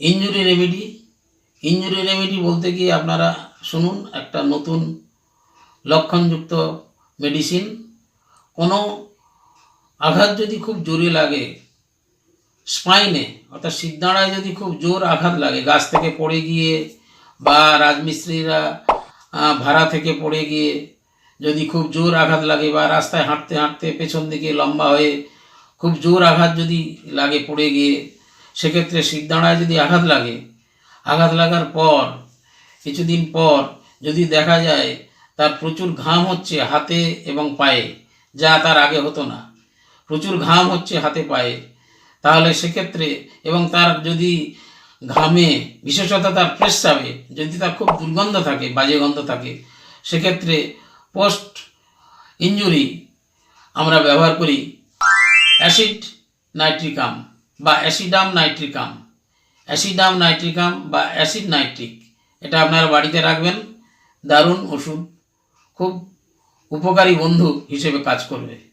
Injury remedy injury remedy বলতে গিয়ে আপনারা শুনুন, একটা নতুন লক্ষণযুক্ত মেডিসিন কোনো আঘাত যদি খুব জোরে লাগে স্পাইনে অর্থাৎ সিদ্ধাঁড়ায় যদি খুব জোর আঘাত লাগে, গাছ থেকে পড়ে গিয়ে বা রাজমিস্ত্রিরা ভাড়া থেকে পড়ে গিয়ে যদি খুব জোর আঘাত লাগে বা রাস্তায় হাঁটতে হাঁটতে পেছন দিকে লম্বা হয়ে খুব জোর আঘাত যদি লাগে পড়ে গিয়ে সেক্ষেত্রে সিদ্ধাঁড়ায় যদি আঘাত লাগে, আঘাত লাগার পর, কিছুদিন পর যদি দেখা যায় তার প্রচুর ঘাম হচ্ছে হাতে এবং পায়ে, যা তার আগে হতো না, প্রচুর ঘাম হচ্ছে হাতে পায়ে, তাহলে সেক্ষেত্রে এবং তার যদি ঘামে, বিশেষত তার প্রস্রাবে যদি তার খুব দুর্গন্ধ থাকে, বাজে গন্ধ থাকে, সেক্ষেত্রে পোস্ট ইঞ্জুরি আমরা ব্যবহার করি অ্যাসিড নাইট্রিকাম। বা অ্যাসিডাম নাইট্রিকাম। অ্যাসিডাম নাইট্রিকাম বা অ্যাসিড নাইট্রিক। এটা আপনার বাড়িতে রাখবেন। দারুণ ওষুধ। খুব উপকারী বন্ধু হিসেবে কাজ করবে।